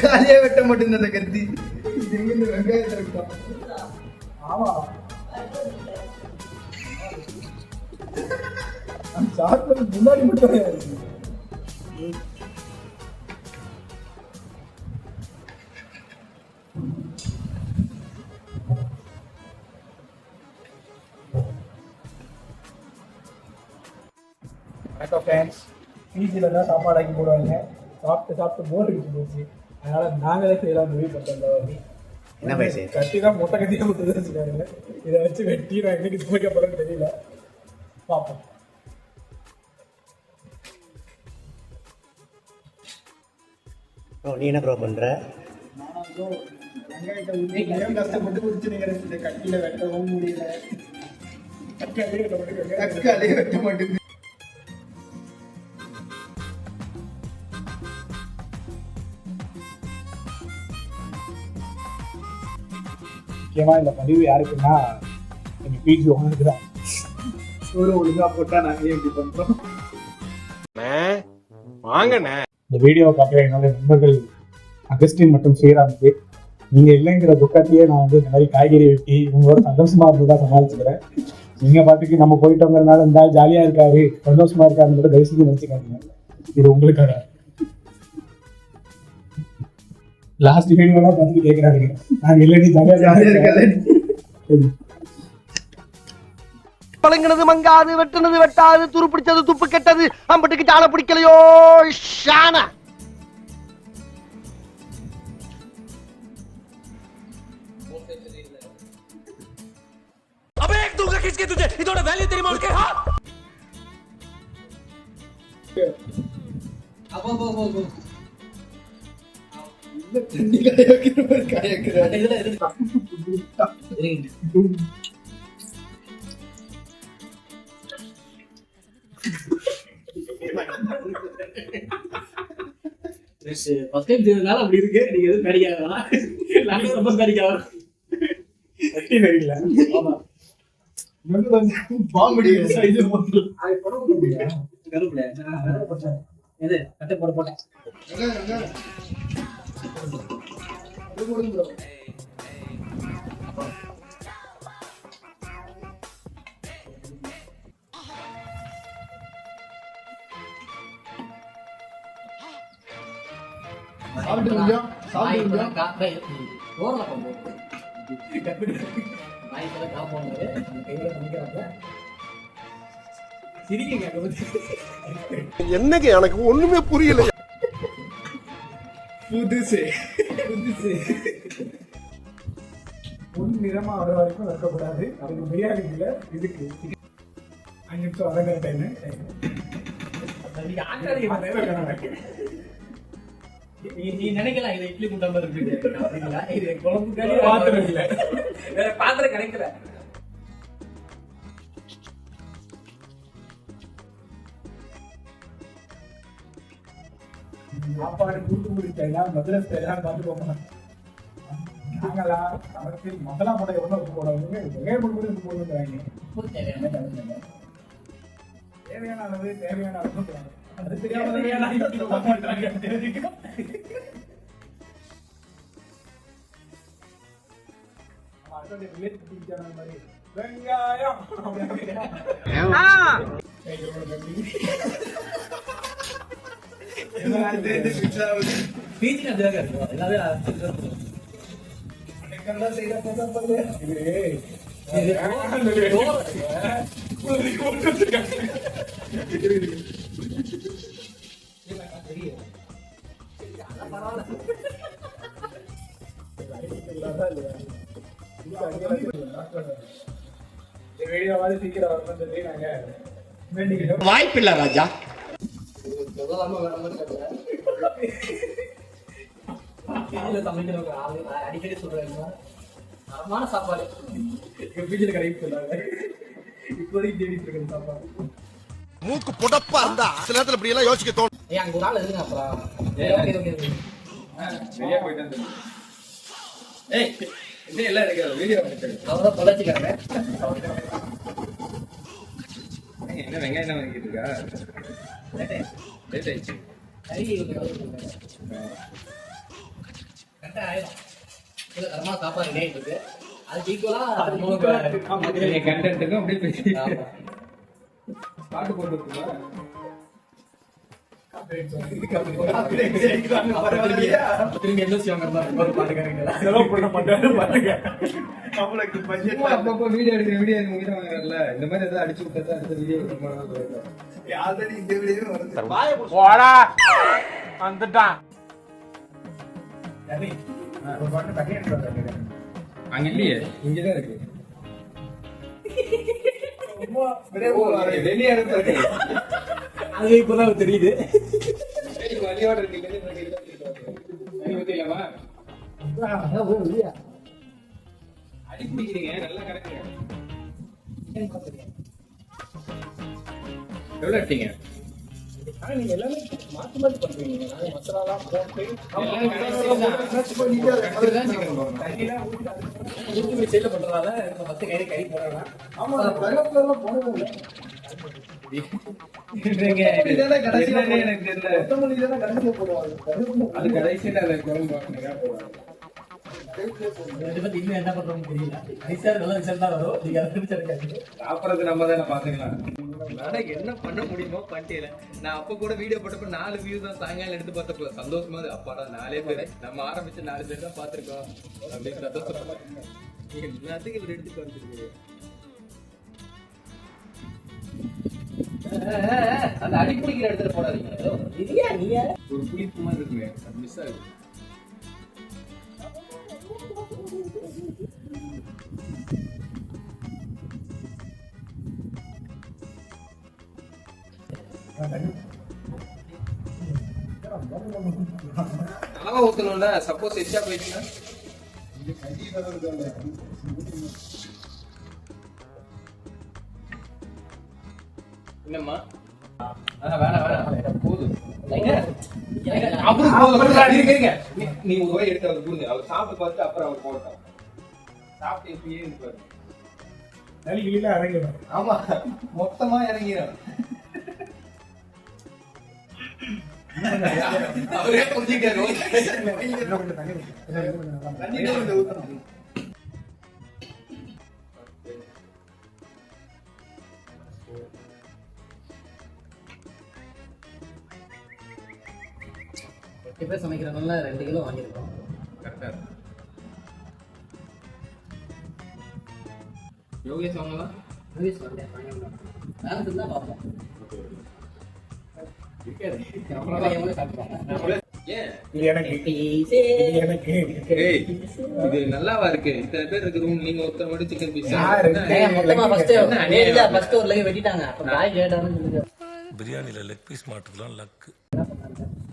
காலியா வெட்ட மாட்டேங்குது அந்த கத்தி இது வெங்காயத்தை வெட்டும் ஆமா. அந்த சாப்பிட்டு முன்னாடி மட்டும் வணக்கம் ஃபேன்ஸ் பிஜியில் தான் சாப்பாடு ஆக்கி போடுவாங்க. சாப்பிட்டு சாப்பிட்டு போர் அடிச்சு போச்சு. அதனால நாங்களே செய்யலாம் முடிவு வாட்டி என்ன பைசே கட்டி தான் மொட்டை கட்டி தான் விட்டு வச்சுக்காருங்க இதை வச்சு வெட்டி நான் என்னைக்கு சமைக்க போறேன்னு தெரியல. பார்ப்போம். ஓ நீ என்ன ப்ரோ பண்ற? வெங்காயத்தை ஊத்தி நேரம் கஷ்டப்பட்டு உரிச்சுனுங்கிறேன் இந்த கட்டியில வெட்டவும் முடியல. தக்காளி வெட்ட மாட்டேங்குது வெட்ட மாட்டேங்குது முக்கியமா இந்த பதிவு யாருக்குன்னா எங்க பிஜி ஓனருக்கு தான். ஒரு ஒழுங்கா போட்டா நாங்க ஏன் இப்படி பண்றோம்? வாங்கண்ணே. இந்த வீடியோவை பார்க்குற என்னோட நண்பர்கள் அகஸ்டின் மற்றும் ஸ்ரீராமுக்கு. நீங்க இல்லைங்கிற துக்கத்தையே நான் வந்து இந்த மாதிரி காய்கறி வெட்டி உங்களோட சந்தோஷமா இருந்து தான் சமாளிச்சுக்கிறேன். நீங்க பாட்டுக்கு நம்ம போயிட்டோங்கிறனால இந்த ஆள் ஜாலியா இருக்காரு சந்தோஷமா இருக்காருன்னு மட்டும் தயவு செஞ்சு நினைச்சுக்காதீங்க. இது உங்களுக்காக. லாஸ்ட் வீடியோலாம் பார்த்துட்டு கேட்குறாங்க நாங்க இல்லை நீ ஜாலியா ஜாலியா இருக்கல சரி. பழங்கினது மங்காது வெட்டினது வெட்டாது துரு பிடிச்சது துப்பு கெட்டது அம்பட்டுக்கு சால பிடிக்கலையோ ஷானா अबे एक दूंगा किसके तुझे இதோட வேல்யூ தெரியுமா உனக்கு हाँ? தண்ணி காய வைக்கிற மாதிரி காய வைக்கிறாரு ஃபர்ஸ்ட் டைம் செய்யறதுனால அப்படி இருக்கு நீங்க எதுவும் வேணாம் நாங்க ரொம்ப நடிக்காத வெட்டி தெரியல ஆமா பாம்படி கருப்புல கட்டை போட போட்டேன் சாப்பிட்டு சாப்பிட்டு ஓரல என்னங்க எனக்கு ஒண்ணுமே புரியல புதுசு. புதுசு. பொன் நிறமா வர வரைக்கும் வைக்கக்கூடாது அதுக்கு பிரியாணி இல்ல இதுக்கு அஞ்சு நிமிஷம் வதங்குற டைம் நீ நினைக்கலாம் இது இட்லி குண்டா மாதிரி இருக்கு அப்படிங்களா? இது குழம்பு பாத்திரம் இல்ல. வேற பாத்திரம் கிடைக்கல. சாப்பாடு கூட்டு முடிச்சா மதுரை ஸ்டைலாம் பார்த்து போகணும் நாங்களா அவருக்கு மசாலா போட எவ்வளோ போடுவாங்க வெங்காயம் போட்டு கூட இது போட்டுருக்காங்க தேவையான அளவு தேவையான அளவு அது தெரியாம தேவையான பீச்சிங் அதுவாக இருக்கும் எல்லாமே செய்த போது இது வாய்ப்பில்ல ராஜா சொல்லலாமா வேணாமான்னு தெரியல. வீட்டுல சமைக்கிறவங்க ஆளு நான் அடிக்கடி சொல்றேன் தரமான சாப்பாடு எங்க பீச்சில் கிடைக்க சொன்னாங்க இப்போதைக்கு தேடிட்டு இருக்கிற சாப்பாடு மூக்கு புடப்பா இருந்தா சில நேரத்துல இப்படி எல்லாம் யோசிக்க தோணும் ஏய் அங்க ஒரு ஆள் இருங்க அப்புறம் வெளியே போயிட்டு ஏய் இன்னும் எல்லாம் எடுக்காது வீடியோ அவதான் தொலைச்சிக்காங்க என்ன வெங்காயம் என்ன வாங்கிட்டு இருக்கா லேட் ஆயிடுச்சு சாப்பாடு ரெடி ஆயிட்டு இருக்கு அதுக்கு ஈக்குவலா கண்டென்ட்டுக்கும் அப்படியே பேசி. பாட்டு போட்டு? திரும்பி எல்எஸ்சி வாங்குற மாதிரி செலவு பண்ண மாட்டாரு பாருங்க அப்பப்போ வீடியோ எடுக்கிற வீடியோ உங்ககிட்ட இந்த மாதிரி ஏதாவது அடிச்சு விட்டா அடுத்த வீடியோ ஆல்ரெடி இந்த வீடியோ வருது வந்துட்டான். அங்க இல்லையே. இங்கதான் இருக்கு வெளியே இருக்கு. அது இப்பதான் தெரியுது. வழியோட இருக்கு வெளியே ஊத்திடலாமா அடி பிடிக்கிறீங்க நல்லா கிடக்குங்க. எவ்வளவு எடுத்தீங்க? அப்படிதான் சிக்கன் போடணும் யூடியூப் சைடுல பண்றதால நம்ம ஃபர்ஸ்ட் கையில கறி போடுறோம் ஆமா. கருவேப்பிலை போனது என்னன்னு அது கடைசியில அதை குழம்பு என்ன பண்றோம்னு தெரியல. ஐசார் நல்ல வரும். நீங்க சாப்பிடறது நம்ம தானே பாத்துக்கலாம் என்ன பண்ண முடியுமோ பண்ணிட்டேன். நான் அப்ப கூட வீடியோ போட்டப்ப நாலு வியூ தான் சாயங்காலம் எடுத்து பார்த்தப்ப சந்தோஷமா. அப்பாடா நாலே பேர். நம்ம ஆரம்பிச்சு நாலு பேர் தான் பாத்திருக்கோம் அப்படின்னு சந்தோஷமா எல்லாத்துக்கும் இவர் எடுத்து வந்துருக்கு அந்த அடிப்பிடிக்கிற இடத்துல போடாதீங்க. இல்லையா நீங்க ஒரு புளிப்பு மாதிரி இருக்குமே? அது மிஸ் ஆகுது. அளவா ஊத்தணும்ல சப்போஸ் எச்சா போயிடுச்சுன்னா? என்னம்மா? வேணாம் வேணாம். போதும். நீ- ஒரு ரூபாய் எடுத்து அவர் கொடுங்க. அவர் சாப்பிட்டு பார்த்து அப்புறம் அவர் போட்டோம் சாப்பிட்டு இப்படியே இருப்பாரு நலிகள இறங்கிடும் ஆமா மொத்தமா இறங்கிறார் அவரே புரிஞ்சுக்காரு எட்டு பேர் சமைக்கிறதுனால ரெண்டு கிலோ வாங்கியிருக்கோம். கரெக்டா யோகேஷ் வாங்கலாம். மூவிஸ் வரல பேலன்ஸ் இருந்தா பார்ப்போம். இது எனக்கு இது எனக்கு ஏய் இது நல்லாவா இருக்கு? இத்தனை பேர் இருக்கு ரூம் நீங்க ஒருத்தர் மட்டும் சிக்கன் பீஸ். வெட்டிட்டாங்க. பிரியாணில லெக் பீஸ் மாட்டுறதுலாம் லக்கு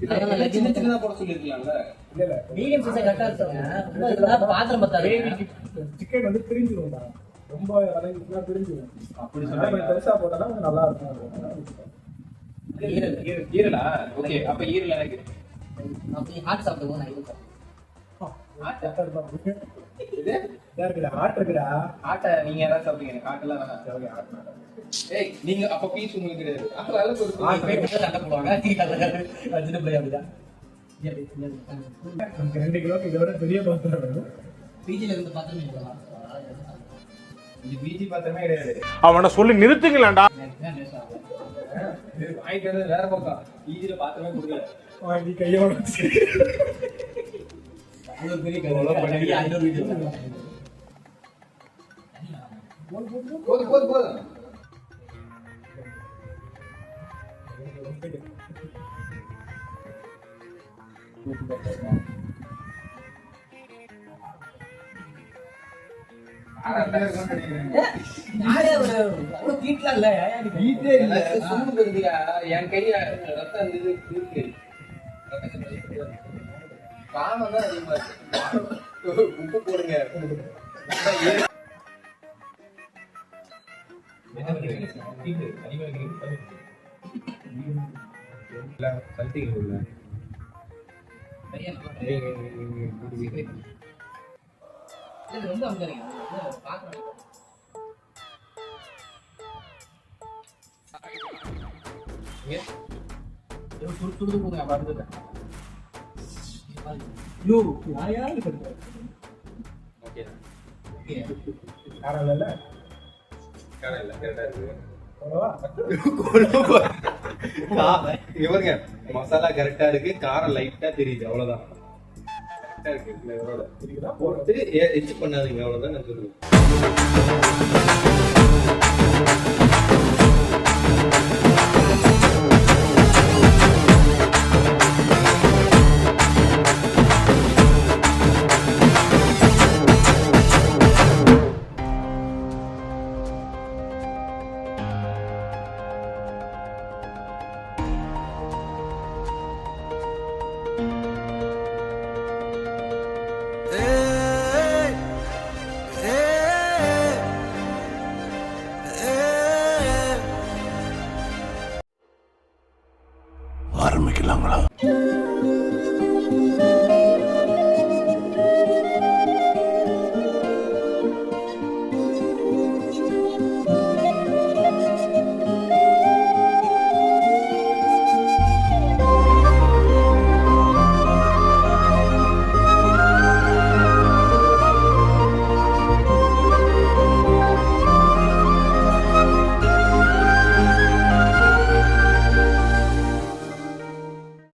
சின்ன சின்னதா போட சொல்லிருக்கலாம்ல இருக்குங்க. பாத்திரம் பத்தாது. சிக்கன் வந்து பிரிஞ்சிடும் தான் ரொம்ப வளைஞ்சுனா பிரிஞ்சிடும் அப்படி சொன்னா பெருசா போட்டா கொஞ்சம் நல்லா இருக்கும் ஈரல். ஓகே அப்ப ஈரல் எனக்கு அப்படி ஹாட் சாப்பிடுவோம் நான் சாப்பிடுவேன். இது? இருக்குடா ஆட்டு இருக்குடா. ஆட்டை நீங்க யாராவது ஆட்டெல்லாம் வேணாம். ஏய் நீங்க அப்ப பீஸ் உங்களுக்கு கிடையாது அப்ப அளவுக்கு ஒரு ஆறு பேர் சண்டை போடுவாங்க. அப்படிதான். நமக்கு ரெண்டு கிலோக்கு இதோட பெரிய பாத்திரம் வேணும். இருந்து பாத்திரம். இது பிஜி பாத்திரமே கிடையாது. அவனை சொல்லி நிறுத்துங்களேன்டா. வாங்கிட்டு வந்து வேற பக்கம். பிஜில பாத்திரமே கொடுக்கல. நீ கையோட போதும் போதும் போதும் இல்ல. வீட்டே இல்ல. சும்மா என் கையில ரத்தம் இருக்கு. காமம் தான் அதிகமா இருக்கு. உப்பு போடுங்க. ரொம்ப அமுக்காதீங்க. அது வந்து பாக்குறேன். ஒரு சுடு போங்க, பார்த்துக்கிறேன். ஐயோ, யாரையா இது ஓகே ஓகே. காரம் இல்லைல்ல காரம் இல்லை கரெக்டாக இருக்கு அவ்வளவா? கா- இங்க மசாலா கரெக்டா இருக்கு காரம் லைட்டா தெரியுது அவ்வளவுதான் கரெக்டா இருக்கு போட்டு இதுக்குதான் எச்சு பண்ணாதீங்க அவ்வளவுதான் நான் சொல்லுவேன்